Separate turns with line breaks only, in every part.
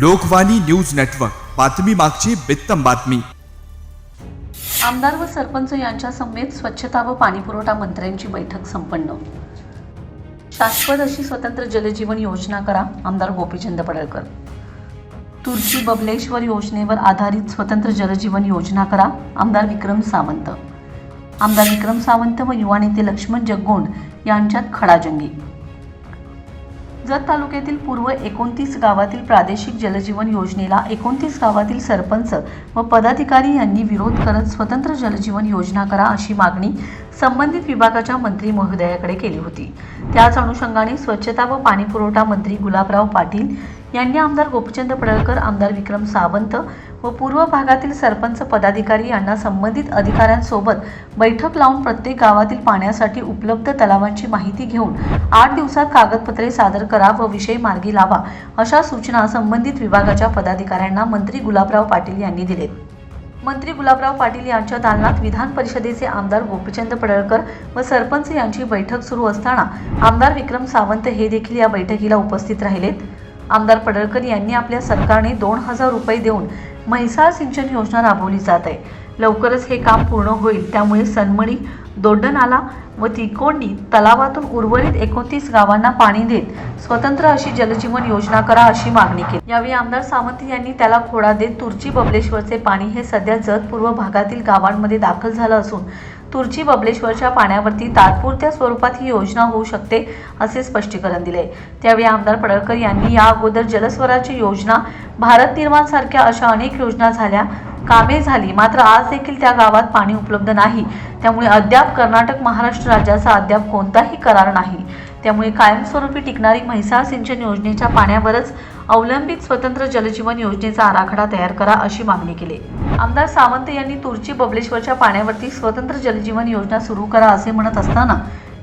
Lokvani news network. बातमी मागची बित्तम बातमी.
आमदार व सरपंच यांच्या समेत स्वच्छता व पाणीपुरवठा मंत्र्यांची बैठक संपन्न. शाश्वत अशी स्वतंत्र जलजीवन योजना करा आमदार गोपीचंद पडळकर. तुर्ची बबलेश्वर योजनेवर आधारित स्वतंत्र जलजीवन योजना करा आमदार विक्रम सावंत. आमदार विक्रम सावंत व युवा नेते लक्ष्मण जगगोंड यांच्यात खडाजंगी. जत तालुक्यातील पूर्व एकोणतीस गावातील प्रादेशिक जलजीवन योजनेला एकोणतीस गावातील सरपंच व पदाधिकारी यांनी विरोध करत स्वतंत्र जलजीवन योजना करा अशी मागणी संबंधित विभागाच्या मंत्री महोदयाकडे केली होती. त्याच अनुषंगाने स्वच्छता व पाणीपुरवठा मंत्री गुलाबराव पाटील यांनी आमदार गोपचंद पडळकर आमदार विक्रम सावंत व पूर्व भागातील सरपंच पदाधिकारी यांना संबंधित अधिकाऱ्यांसोबत बैठक लावून प्रत्येक गावातील पाण्यासाठी उपलब्ध तलावांची माहिती घेऊन आठ दिवसात कागदपत्रे सादर करा व विषय मार्गी लावा अशा सूचना संबंधित विभागाच्या पदाधिकाऱ्यांना मंत्री गुलाबराव पाटील यांनी दिलेत. मंत्री गुलाबराव पाटील यांच्या दालनात विधान परिषदेचे आमदार गोपीचंद पडळकर व सरपंच यांची बैठक सुरू असताना आमदार विक्रम सावंत हे देखील या बैठकीला उपस्थित राहिलेत आमदार पडळकर यांनी आपल्या सरकारने दोन हजार रुपये देऊन म्हैसाळ सिंचन योजना राबवली जात आहे. लवकरच हे काम पूर्ण होईल. त्यामुळे सनमणी दोड्डनाला व तिकोंडी तलावातून उर्वरित एकोणतीस गावांना पाणी देत स्वतंत्र अशी जलजीवन योजना करा अशी मागणी केली. यावेळी आमदार सावंत यांनी त्याला खोडा देत तुर्ची बबलेश्वरचे पाणी हे सध्या जत पूर्व भागातील गावांमध्ये दाखल झालं असून तुर्ची बबलेश्वरच्या पाण्यावरती तात्पुरत्या स्वरूपात ही योजना होऊ शकते असे स्पष्टीकरण दिले. त्यावेळी आमदार पडळकर यांनी या अगोदर जलस्वराज्य योजना भारत निर्माण सारख्या अशा अनेक योजना झाल्या. कामे झाली मात्र आज देखील त्या गावात पाणी उपलब्ध नाही. त्यामुळे अद्याप कर्नाटक महाराष्ट्र राज्याचा अद्याप कोणताही करार नाही. त्यामुळे कायमस्वरूपी टिकणारी म्हैसाळ सिंचन योजनेच्या पाण्यावरच अवलंबित स्वतंत्र जलजीवन योजनेचा आराखडा तयार करा अशी मागणी केली. आमदार सावंत यांनी तुर्ची बबलेश्वरच्या पाण्यावरती स्वतंत्र जलजीवन योजना सुरू करा असे म्हणत असताना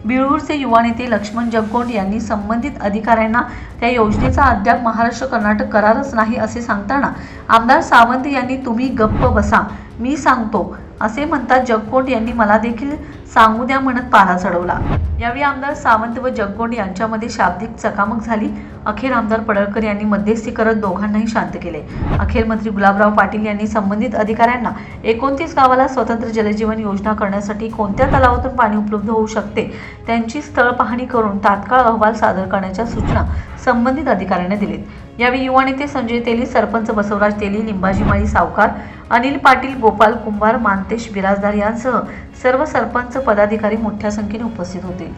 बिळूरचे युवा नेते लक्ष्मण जगगोंड यांनी संबंधित अधिकाऱ्यांना त्या योजनेचा अद्याप महाराष्ट्र कर्नाटक करारच नाही असे सांगताना आमदार सावंत यांनी तुम्ही गप्प बसा. मी सांगतो. असे म्हणतात जगकोंड यांनी मला देखील सांगू द्या म्हणत पारा चढवला. यावेळी आमदार सावंत व जगकोंड यांच्यामध्ये शाब्दिक चकामक झाली. अखेर आमदार पडळकर यांनी मध्यस्थी करत दोघांनाही शांत केले. अखेर मंत्री गुलाबराव पाटील यांनी संबंधित अधिकाऱ्यांना एकोणतीस गावाला स्वतंत्र जलजीवन योजना करण्यासाठी कोणत्या तलावातून पाणी उपलब्ध होऊ शकते त्यांची स्थळ पाहणी करून तात्काळ अहवाल सादर करण्याच्या सूचना संबंधित अधिकाऱ्यांना दिलेत. यावेळी युवा नेते संजय तेली सरपंच बसवराज तेली लिंबाजी माळी सावकार अनिल पाटील गोपाल कुंभार मानतेश बिराजदार यांसह सर्व सरपंच पदाधिकारी मोठ्या संख्येने उपस्थित होते.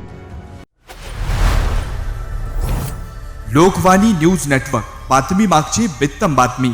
Lokvani news network. बातमी मागची बित्तम बातमी.